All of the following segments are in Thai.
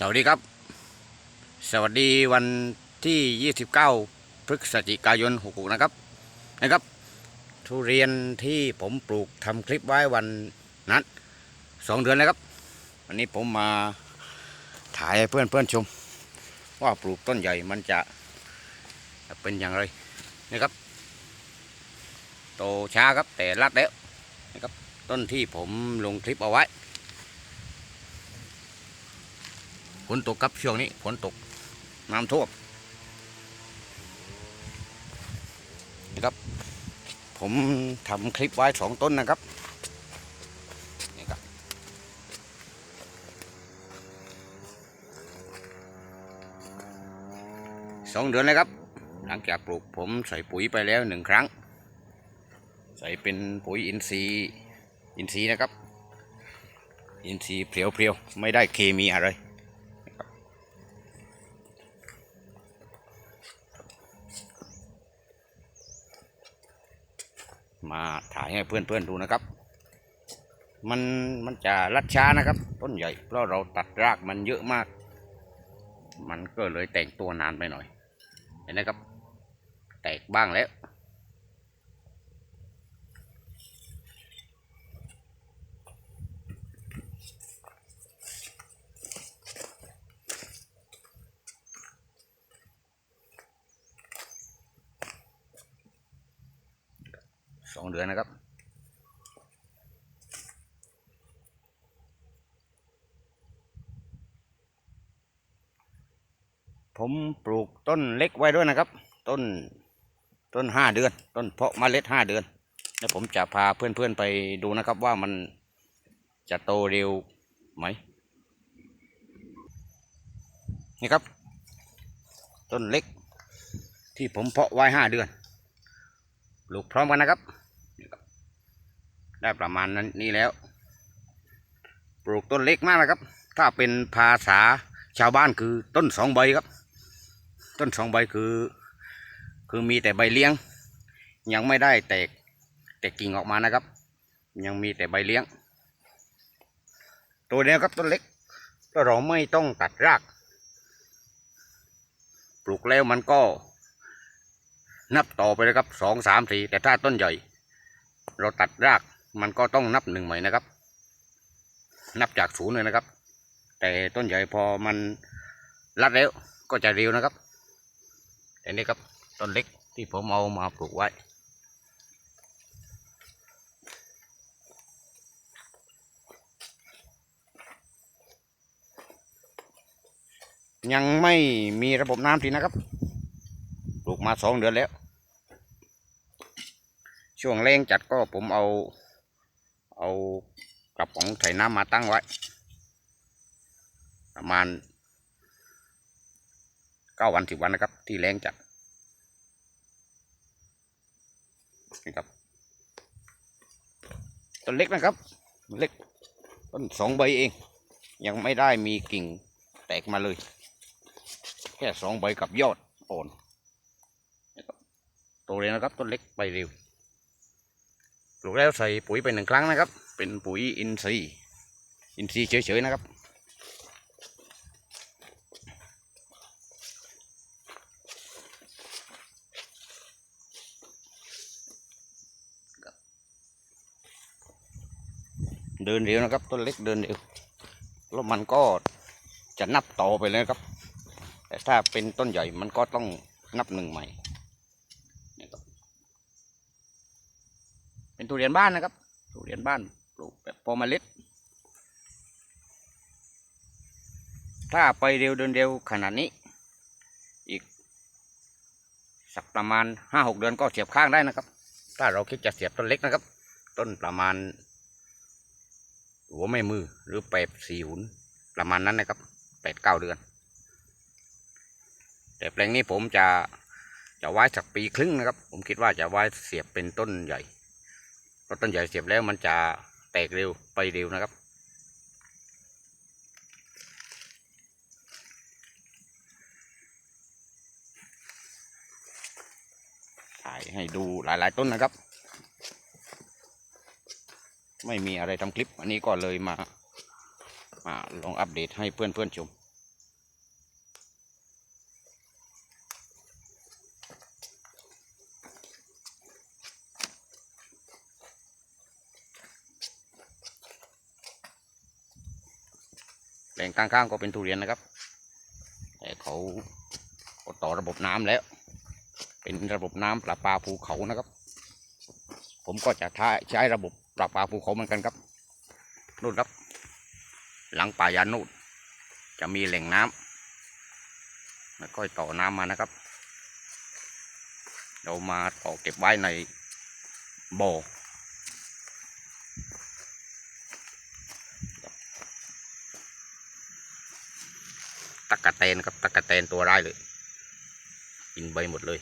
สวัสดีครับ สวัสดีวันที่ 29 พฤศจิกายน66นะครับนะครับ ทุเรียนที่ผมปลูกทำคลิปไว้วันนั้นสองเดือนแล้วครับ วันนี้ผมมาถ่ายเพื่อนเพื่อนๆชม ว่าปลูกต้นใหญ่มันจะเป็นอย่างไรนะครับ โตช้าครับแต่รัดแล้วนะครับ ต้นที่ผมลงคลิปเอาไว้ ฝนตกครับช่วงนี้ฝนตกน้ำท่วมนี่ครับ ผมทำคลิปไว้สองต้นนะครับนี่ครับสองเดือนเลยครับ หลังจากปลูกผมใส่ปุ๋ยไปแล้วหนึ่งครั้ง ใส่เป็นปุ๋ยอินทรีย์อินทรีย์นะครับ อินทรีย์เพียวๆ ไม่ได้เคมีอะไร มาถ่ายให้เพื่อนๆดูนะครับ มันมันจะรัดช้านะครับ ต้นใหญ่ เพราะเราตัดรากมันเยอะมาก มันก็เลยแต่งตัวนานไปหน่อย เห็นไหมครับ แตกบ้างแล้ว สองเดือนนะครับ ผมปลูกต้นเล็กไว้ด้วยนะครับ ต้นต้นห้าเดือน ต้นเพาะเมล็ดห้าเดือนแล้วผมจะพาเพื่อนๆไปดูนะครับว่ามันจะโตเร็วไหมนี่ครับ ต้นเล็กที่ผมเพาะไว้ห้าเดือนปลูกพร้อมกันนะครับ ได้ประมาณนั้นนี้แล้ว ปลูกต้นเล็กมากนะครับ ถ้าเป็นภาษาชาวบ้านคือต้นสองใบครับ ต้นสองใบคือ คือมีแต่ใบเลี้ยง ยังไม่ได้แตกแตกกิ่งออกมานะครับ ยังมีแต่ใบเลี้ยง ตัวนี้ครับต้นเล็กเราไม่ต้องตัดราก ปลูกแล้วมันก็ นับต่อไปเลยครับสองสามสี่แต่ถ้าต้นใหญ่ เราตัดราก มันก็ต้องนับหนึ่งใหม่นะครับ นับจากศูนย์เลยนะครับ แต่ต้นใหญ่พอมันรัดแล้วก็จะเร็วนะครับแต่นี่ครับต้นเล็กที่ผมเอามาปลูกไว้ ยังไม่มีระบบน้ำทีนะครับ ปลูกมาสองเดือนแล้ว ช่วงแรงจัดก็ผมเอา เอากระป๋องใส่น้ำมาตั้งไว้ ประมาณเก้าวันสิบวันนะครับ ที่แรงจัดนี่ครับต้นเล็กนะครับ เล็กต้นสองใบเอง ยังไม่ได้มีกิ่งแตกมาเลย แค่สองใบกับยอดอ่อนโตเลยนะครับต้นเล็กใบเร็ว ปลูกแล้วใส่ปุ๋ยไปหนึ่งครั้งนะครับ เป็นปุ๋ยอินทรีย์อินทรีย์เฉยๆนะครับ เดินเร็วนะครับ ต้นเล็กเดินเร็วแล้วมันก็จะนับต่อไปเลยครับ แต่ถ้าเป็นต้นใหญ่มันก็ต้องนับหนึ่งใหม่เนี่ยครับ เป็น ทุเรียนบ้านนะครับ ทุเรียนบ้านปลูกแบบพอเล็ด ถ้าไปเร็วเดินเร็วขนาดนี้ อีก สักประมาณห้าหกเดือนก็เสียบข้างได้นะครับ ถ้าเราคิดจะเสียบต้นเล็กนะครับ ต้นประมาณ หัวไม่มือหรือแปดสี่หุนประมาณนั้นนะครับแปดเก้าเดือน แต่แปลงนี้ผมจะจะไว้สักปีครึ่งนะครับ ผมคิดว่าจะไว้เสียบเป็นต้นใหญ่ เพราะต้นใหญ่เสียบแล้วมันจะแตกเร็วไปเร็วนะครับ ถ่ายให้ดูหลาย ๆ ต้นนะครับ ไม่มีอะไรทำคลิป อันนี้ก็เลยมามาลองอัปเดตให้เพื่อน ๆ ชม แปลงข้างๆก็เป็นทุเรียนนะครับ แต่เขาต่อระบบน้ำแล้ว เป็นระบบน้ำประปาภูเขานะครับ ผมก็จะใช้ระบบประปาภูเขาเหมือนกันครับนู่นครับ หลังป่ายานู่นจะมีแหล่งน้ำแล้วก็ต่อน้ำมานะครับ เรามาต่อเก็บไว้ในบ่อตะกะ แตนครับตะกะแตนตัวร้ายเลย กินใบหมดเลย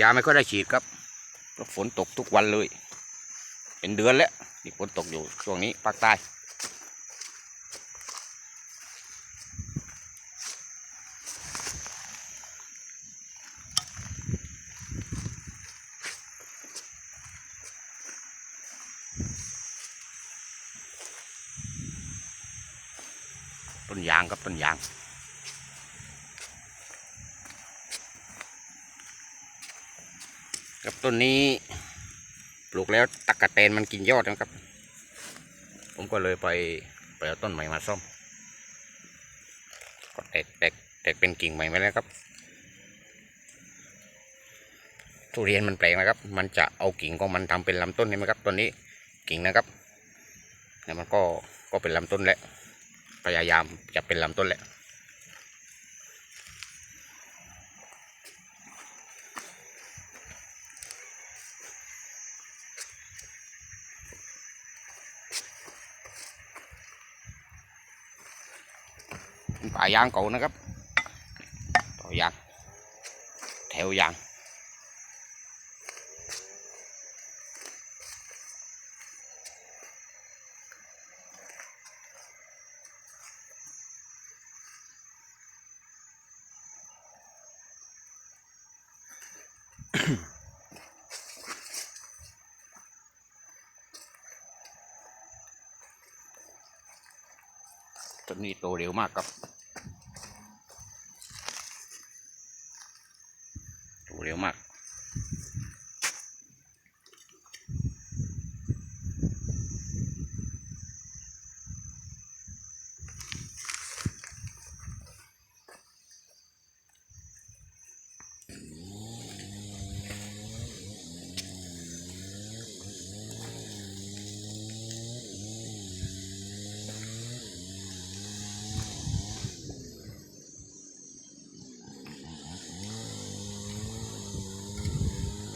ยาไม่ค่อยได้ฉีดครับเพราะฝนตกทุกวันเลย เป็นเดือนแล้วนี่ฝนตกอยู่ช่วงนี้ภาคใต้ ต้นยางครับต้นยางครับต้นนี้ปลูกแล้วตะกะแตนมันกินยอดนะครับ ผมก็เลยไปไปเอาต้นใหม่มาซ่อมก็แตกแตกแตกเป็นกิ่งใหม่มาแล้วครับทุเรียนมันแปลกนะครับ มันจะเอากิ่งของมันทำเป็นลำต้นใช่ไหมครับ ต้นนี้กิ่งนะครับแล้วมันก็ก็เป็นลำต้นแล้ว พยายามจะเป็นลำต้นแหละป็นป่ายางเก่านะครับต่อยางแถวยาง ต้นนี้โตเร็วมากครับ โตเร็วมาก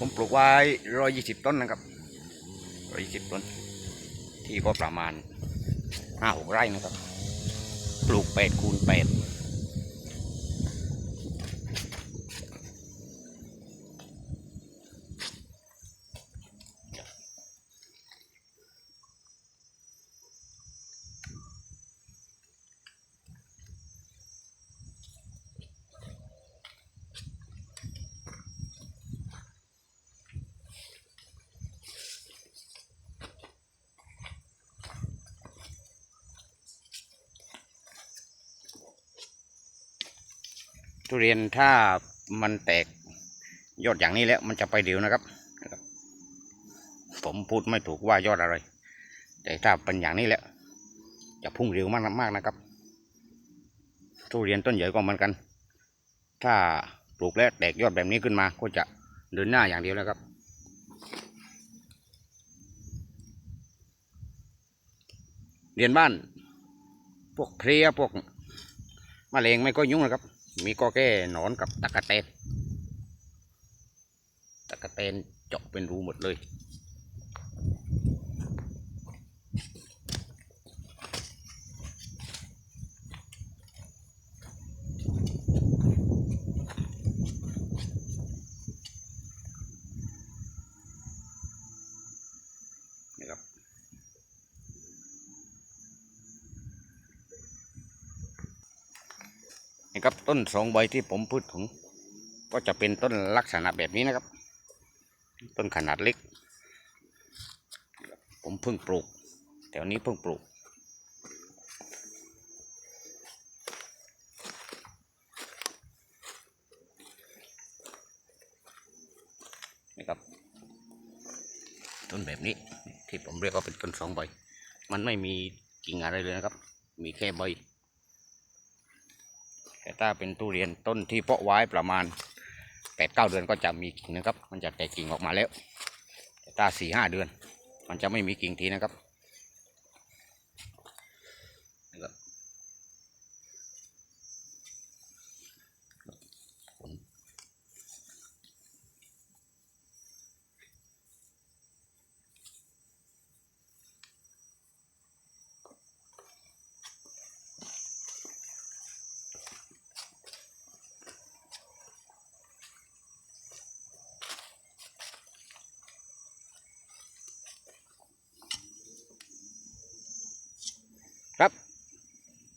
ผมปลูกไว้ร้อยยี่สิบต้นนะครับร้อยยี่สิบต้น ที่ก็ประมาณห้าหกไร่นะครับ ปลูกแปดคูณแปด ทุเรียนถ้ามันแตกยอดอย่างนี้แล้วมันจะไปเร็วนะครับนะครับ ผมพูดไม่ถูกว่ายอดอะไร แต่ถ้าเป็นอย่างนี้แหละจะพุ่งเร็วมากมากนะครับ ทุเรียนต้นใหญ่ก็เหมือนกัน ถ้าปลูกแล้วแตกยอดแบบนี้ขึ้นมาก็จะเดินหน้าอย่างเดียวแล้วครับเรียนบ้าน พวกเพลียพวกมะเร็งไม่ก็ยุ่งนะครับ มีก็แก้หนอนกับตะกะแตนตะกะแตนเจาะเป็นรูหมดเลย ครับต้นสองใบที่ผมพูดถึง ก็จะเป็นต้นลักษณะแบบนี้นะครับ ต้นขนาดเล็ก ผมเพิ่งปลูกแถวนี้เพิ่งปลูกนี่ครับ ต้นแบบนี้ที่ผมเรียกว่าเป็นต้นสองใบ มันไม่มีกิ่งอะไรเลยนะครับ มีแค่ใบ แต่ถ้าเป็นทุเรียนต้นที่เพาะไว้ประมาณแปดเก้าเดือนก็จะมีกิ่งนะครับ มันจะแตกกิ่งออกมาแล้ว แต่ถ้าสี่ห้าเดือน มันจะไม่มีกิ่งทีนะครับนะครับ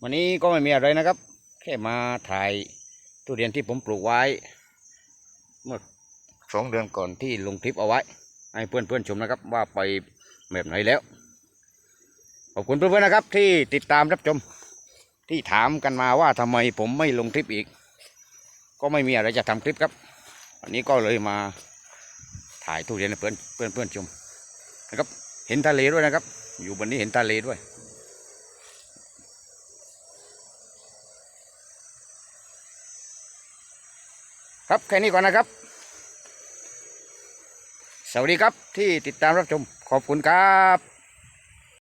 วันนี้ก็ไม่มีอะไรนะครับ แค่มาถ่ายทุเรียนที่ผมปลูกไว้ เมื่อสองเดือนก่อนที่ลงคลิปเอาไว้ ให้เพื่อนๆชมนะครับว่าไปแบบไหนแล้ว ขอบคุณเพื่อนๆนะครับ ที่ติดตามรับชมที่ถามกันมาว่าทำไมผมไม่ลงคลิปอีก ก็ไม่มีอะไรจะทำคลิปครับวันนี้ก็เลยมาถ่ายทุเรียนเพื่อนเพื่อนเพื่อนๆชมนะครับ เห็นทะเลด้วยนะครับ อยู่บนนี้เห็นทะเลด้วย ครับแค่นี้ก่อนนะครับ สวัสดีครับที่ติดตามรับชมขอบคุณครับ